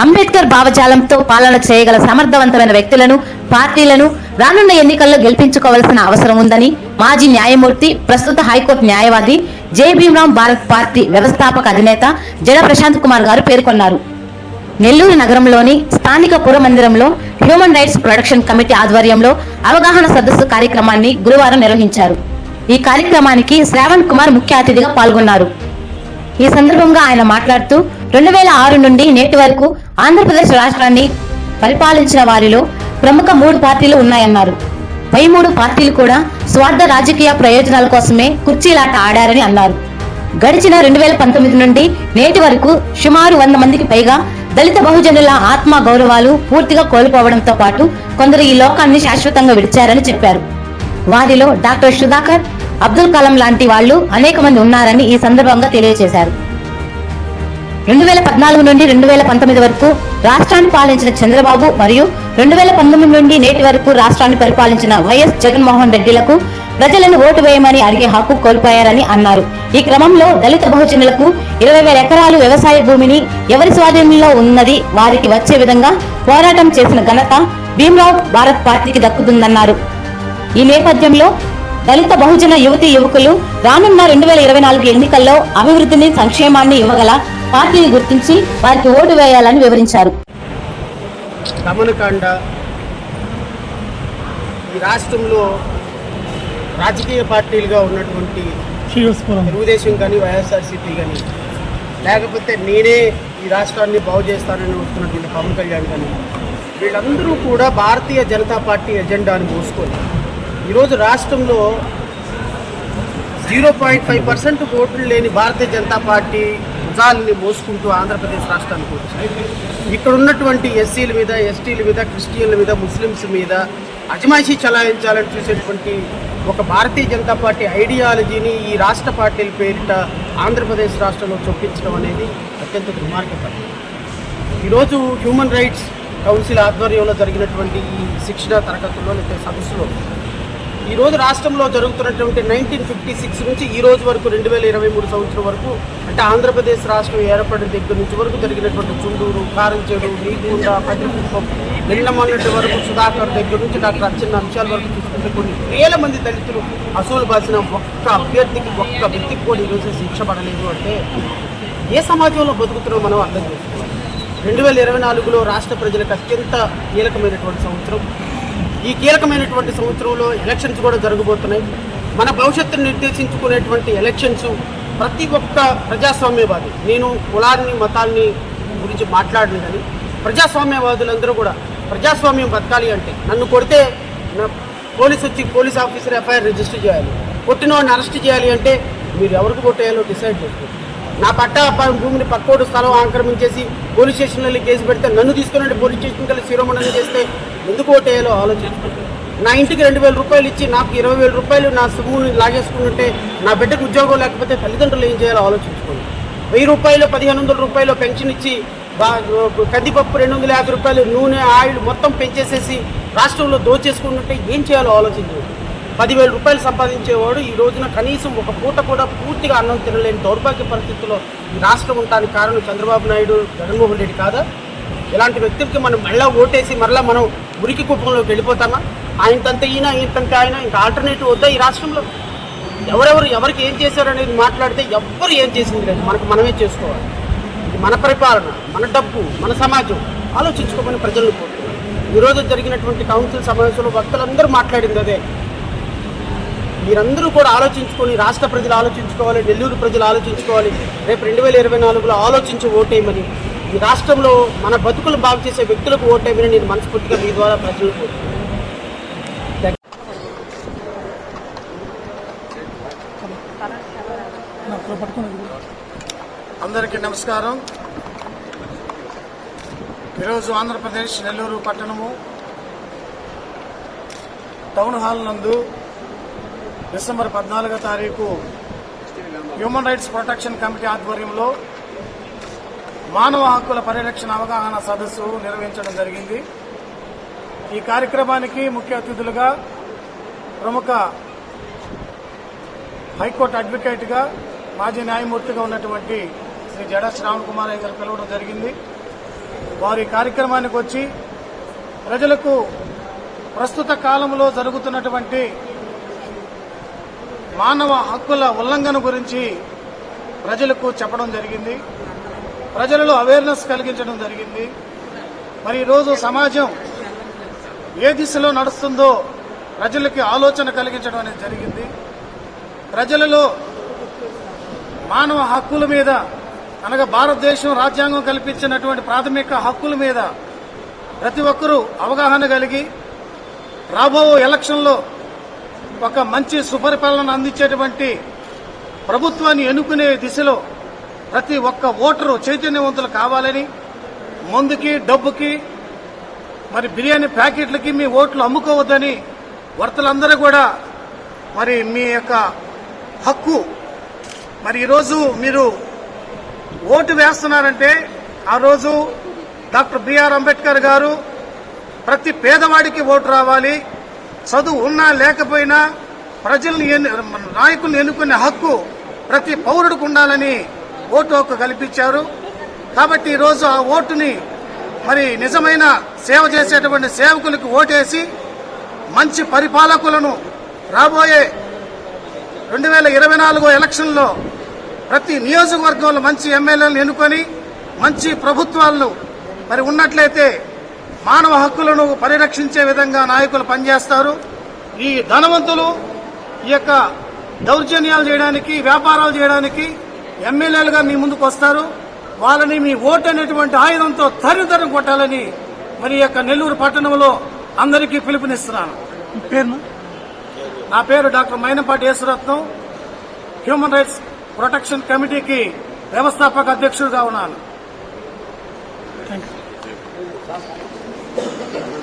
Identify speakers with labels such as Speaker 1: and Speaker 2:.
Speaker 1: అంబేద్కర్ భావజాలంతో పాలన చేయగల సమర్థవంతమైన వ్యక్తులను పార్టీలను రానున్న ఎన్నికల్లో గెలిపించుకోవాల్సిన అవసరం ఉందని మాజీ న్యాయమూర్తి ప్రస్తుత హైకోర్టు న్యాయవాది జే. భీమరాం భారత్ పార్టీ వ్యవస్థాపక అధినేత జడ ప్రశాంత్ కుమార్ గారు పేర్కొన్నారు. నెల్లూరు నగరంలోని స్థానిక పుర మందిరంలో హ్యూమన్ రైట్స్ ప్రొడక్షన్ కమిటీ ఆధ్వర్యంలో అవగాహన సదస్సు కార్యక్రమాన్ని గురువారం నిర్వహించారు. ఈ కార్యక్రమానికి శ్రావణ్ కుమార్ ముఖ్య అతిథిగా పాల్గొన్నారు. ఈ సందర్భంగా ఆయన మాట్లాడుతూ రెండు వేల ఆరు నుండి నేటి వరకు ఆంధ్రప్రదేశ్ రాష్ట్రాన్ని పరిపాలించిన వారిలో ప్రముఖ మూడు పార్టీలు ఉన్నాయన్నారు. పై మూడు పార్టీలు కూడా స్వార్థ రాజకీయ ప్రయోజనాల కోసమే కుర్చీలాట ఆడారని అన్నారు. గడిచిన రెండు వేల పంతొమ్మిది నుండి నేటి వరకు సుమారు వంద మందికి పైగా దళిత బహుజనుల ఆత్మ గౌరవాలు పూర్తిగా కోల్పోవడంతో పాటు కొందరు ఈ లోకాన్ని శాశ్వతంగా విడిచారని చెప్పారు. వారిలో డాక్టర్ సుధాకర్ అబ్దుల్ కలాం లాంటి వాళ్ళు అనేక మంది ఉన్నారని ఈ సందర్భంగా తెలియజేశారు. రెండు వేల పద్నాలుగు నుండి రెండు వేల పంతొమ్మిది వరకు రాష్ట్రాన్ని పాలించిన చంద్రబాబు మరియు రెండు వేల పంతొమ్మిది నుండి నేటి వరకు రాష్ట్రాన్ని పరిపాలించిన వైఎస్ జగన్మోహన్ రెడ్డిలకు ప్రజలను ఓటు వేయమని అడిగే హక్కు కోల్పోయారని అన్నారు. ఈ క్రమంలో దళిత బహుజనులకు ఇరవై వేల ఎకరాలు వ్యవసాయ భూమిని ఎవరి స్వాధీనంలో ఉన్నది వారికి వచ్చే విధంగా పోరాటం చేసిన ఘనత భీమ్రావ్ భారత్ పార్టీకి దక్కుతుందన్నారు. ఈ నేపథ్యంలో దళిత బహుజన యువతి యువకులు రానున్న రెండు వేల ఇరవై నాలుగు ఎన్నికల్లో అభివృద్ధిని సంక్షేమాన్ని ఇవ్వగల పార్టీని గుర్తించి వారికి ఓటు వేయాలని వివరించారు.
Speaker 2: దమనకాండ ఈ రాష్ట్రంలో రాజకీయ పార్టీలుగా ఉన్నటువంటి తెలుగుదేశం కానీ వైఎస్ఆర్సీపీ కానీ లేకపోతే నేనే ఈ రాష్ట్రాన్ని బాగు చేస్తానని వస్తున్నటువంటి పవన్ కళ్యాణ్ కానీ వీళ్ళందరూ కూడా భారతీయ జనతా పార్టీ ఎజెండాను మోసుకొని ఈరోజు రాష్ట్రంలో జీరో పాయింట్ ఫైవ్ పర్సెంట్ ఓట్లు లేని భారతీయ జనతా పార్టీ భుజాలని మోసుకుంటూ ఆంధ్రప్రదేశ్ రాష్ట్రానికి వచ్చింది. ఇక్కడ ఉన్నటువంటి ఎస్సీల మీద ఎస్టీల మీద క్రిస్టియన్ల మీద ముస్లిమ్స్ మీద అజమాయిషీ చలాయించాలని చూసేటువంటి ఒక భారతీయ జనతా పార్టీ ఐడియాలజీని ఈ రాష్ట్ర పార్టీల పేరిట ఆంధ్రప్రదేశ్ రాష్ట్రంలో చొప్పించడం అనేది అత్యంత దుర్మార్గపరం. ఈరోజు హ్యూమన్ రైట్స్ కౌన్సిల్ ఆధ్వర్యంలో జరిగినటువంటి ఈ శిక్షణ తరగతుల్లో లేకపోతే సదస్సులో ఈ రోజు రాష్ట్రంలో జరుగుతున్నటువంటి నైన్టీన్ ఫిఫ్టీ సిక్స్ నుంచి ఈ రోజు వరకు రెండు వేల ఇరవై మూడు సంవత్సరం వరకు అంటే ఆంధ్రప్రదేశ్ రాష్ట్రం ఏర్పడిన దగ్గర నుంచి వరకు జరిగినటువంటి చుండూరు కారంచేడు నీకుండ పత్రికుప్పం నిన్న మొన్నటి వరకు సుధాకర్ దగ్గర నుంచి డాక్టర్ అచ్చిన అంశాల వరకు చూసుకుంటే కొన్ని వేల మంది దళితులు అసూలు బాసిన ఒక్క అభ్యర్థికి ఒక్క వ్యక్తికి కూడా ఈరోజు శిక్ష పడలేదు అంటే ఏ సమాజంలో బతుకుతున్నామో మనం అర్థం చేసుకోవాలి. రెండు వేల ఇరవై నాలుగులో రాష్ట్ర ప్రజలకు అత్యంత కీలకమైనటువంటి సంవత్సరం. ఈ కీలకమైనటువంటి సంవత్సరంలో ఎలక్షన్స్ కూడా జరగబోతున్నాయి. మన భవిష్యత్తును నిర్దేశించుకునేటువంటి ఎలక్షన్స్ ప్రతి ఒక్క ప్రజాస్వామ్యవాది నేను కులాన్ని మతాన్ని గురించి మాట్లాడను కానీ ప్రజాస్వామ్యవాదులందరూ కూడా ప్రజాస్వామ్యం బతకాలి అంటే నన్ను కొడితే నా పోలీస్ వచ్చి పోలీస్ ఆఫీసర్ ఎఫ్ఐఆర్ రిజిస్టర్ చేయాలి. కొట్టిన వాడిని అరెస్ట్ చేయాలి అంటే మీరు ఎవరికి కొట్టేయాలో డిసైడ్ చేసుకోండి. నా పట్టా భూమిని పక్కోడు స్థలం ఆక్రమించేసి పోలీస్ స్టేషన్లో కేసు పెడితే నన్ను తీసుకుని పోలీస్ స్టేషన్కి వెళ్ళి శిరోమణం చేస్తే ఎందుకు ఓటేయాలో ఆలోచించుకోండి నా ఇంటికి రెండు వేల రూపాయలు ఇచ్చి నాకు ఇరవై వేల రూపాయలు నా సొమ్ముని లాగేసుకుంటుంటే నా బిడ్డకు ఉద్యోగం లేకపోతే తల్లిదండ్రులు ఏం చేయాలో ఆలోచించుకోండి. వెయ్యి రూపాయలు పదిహేను వందల రూపాయలు పెన్షన్ ఇచ్చి కందిపప్పు రెండు వందల యాభై రూపాయలు నూనె ఆయిల్ మొత్తం పెంచేసేసి రాష్ట్రంలో దోచేసుకుంటుంటే ఏం చేయాలో ఆలోచించండి. పదివేల రూపాయలు సంపాదించేవాడు ఈ రోజున కనీసం ఒక పూట కూడా పూర్తిగా అన్నం తినలేని దౌర్భాగ్య పరిస్థితుల్లో ఈ రాష్ట్రం ఉండడానికి కారణం చంద్రబాబు నాయుడు జగన్మోహన్ రెడ్డి కాదా? ఇలాంటి వ్యక్తులకి మనం మళ్ళా ఓటేసి మరలా మనం ఉరికి కుప్పంలోకి వెళ్ళిపోతామా? ఆయనంత ఈయన ఈయనతంత ఆయన ఇంకా ఆల్టర్నేటివ్ వద్దా ఈ రాష్ట్రంలో? ఎవరెవరు ఎవరికి ఏం చేశారు అనేది మాట్లాడితే ఎవ్వరు ఏం చేసింది లేదు. మనకు మనమే చేసుకోవాలి. మన పరిపాలన మన డబ్బు మన సమాజం. ఆలోచించుకోమని ప్రజలను కోరుతున్నాను ఈరోజు జరిగినటువంటి కౌన్సిల్ సమావేశంలో వక్తలందరూ మాట్లాడింది అదే. మీరందరూ కూడా ఆలోచించుకొని రాష్ట్ర ప్రజలు ఆలోచించుకోవాలి నెల్లూరు ప్రజలు ఆలోచించుకోవాలి. రేపు రెండు వేల ఇరవై నాలుగులో ఆలోచించి ఓటేయమని ఈ రాష్ట్రంలో మన బతుకులు బాగు చేసే వ్యక్తులకు ఓటేమని నేను మనస్ఫూర్తిగా మీ ద్వారా ప్రజలు
Speaker 3: అందరికీ నమస్కారం. ఈరోజు ఆంధ్రప్రదేశ్ నెల్లూరు పట్టణము టౌన్ హాల్ నందు డిసెంబర్ పద్నాలుగో తారీఖు హ్యూమన్ రైట్స్ ప్రొటెక్షన్ కమిటీ ఆధ్వర్యంలో మానవ హక్కుల పరిరక్షణ అవగాహన సదస్సు నిర్వహించడం జరిగింది. ఈ కార్యక్రమానికి ముఖ్య అతిథులుగా ప్రముఖ హైకోర్టు అడ్వకేట్గా మాజీ న్యాయమూర్తిగా ఉన్నటువంటి శ్రీ జడ శ్రావణ్ కుమార్ గారు పిలవడం జరిగింది. వారి కార్యక్రమానికి వచ్చి ప్రజలకు ప్రస్తుత కాలంలో జరుగుతున్నటువంటి మానవ హక్కుల ఉల్లంఘన గురించి ప్రజలకు చెప్పడం జరిగింది. ప్రజలలో అవేర్నెస్ కలిగించడం జరిగింది. మరి ఈరోజు సమాజం ఏ దిశలో నడుస్తుందో ప్రజలకి ఆలోచన కలిగించడం అనేది జరిగింది. ప్రజలలో మానవ హక్కుల మీద అనగా భారతదేశం రాజ్యాంగం కల్పించినటువంటి ప్రాథమిక హక్కుల మీద ప్రతి ఒక్కరూ అవగాహన కలిగి రాబో ఎలక్షన్లో ఒక మంచి సుపరిపాలన అందించేటువంటి ప్రభుత్వాన్ని ఎన్నుకునే దిశలో ప్రతి ఒక్క ఓటరు చైతన్యవంతులు కావాలని మందుకి డబ్బుకి మరి బిర్యానీ ప్యాకెట్లకి మీ ఓట్లు అమ్ముకోవద్దని వర్తలందరూ కూడా మరి మీ యొక్క హక్కు. మరి ఈరోజు మీరు ఓటు వేస్తున్నారంటే ఆ రోజు డాక్టర్ బిఆర్ అంబేద్కర్ గారు ప్రతి పేదవాడికి ఓటు రావాలి. చదువు ఉన్నా లేకపోయినా ప్రజల్ని ఎన్ను- నాయకుల్ని ఎన్నుకునే హక్కు ప్రతి పౌరుడికి ఉండాలని ఓటు హక్కు కల్పించారు. కాబట్టి ఈరోజు ఆ ఓటుని మరి నిజమైన సేవ చేసేటువంటి సేవకులకు ఓటేసి మంచి పరిపాలకులను రాబోయే రెండు వేల ఇరవై నాలుగో ఎలక్షన్లో ప్రతి నియోజకవర్గంలో మంచి ఎమ్మెల్యేలను ఎన్నుకొని మంచి ప్రభుత్వాలను మరి ఉన్నట్లయితే మానవ హక్కులను పరిరక్షించే విధంగా నాయకులు పనిచేస్తారు. ఈ ధనవంతులు ఈ యొక్క దౌర్జన్యాలు చేయడానికి వ్యాపారాలు చేయడానికి ఎమ్మెల్యేలుగా మీ ముందుకు వస్తారు. వాళ్ళని మీ ఓటు అనేటువంటి ఆయుధంతో తరితరం కొట్టాలని మరి యొక్క నెల్లూరు పట్టణంలో అందరికీ పిలుపునిస్తున్నాను.
Speaker 4: పేరును?
Speaker 3: నా పేరు doctor Mainapati Yesuratnam. Human rights protection కమిటీకి వ్యవస్థాపక అధ్యక్షుడిగా ఉన్నాను.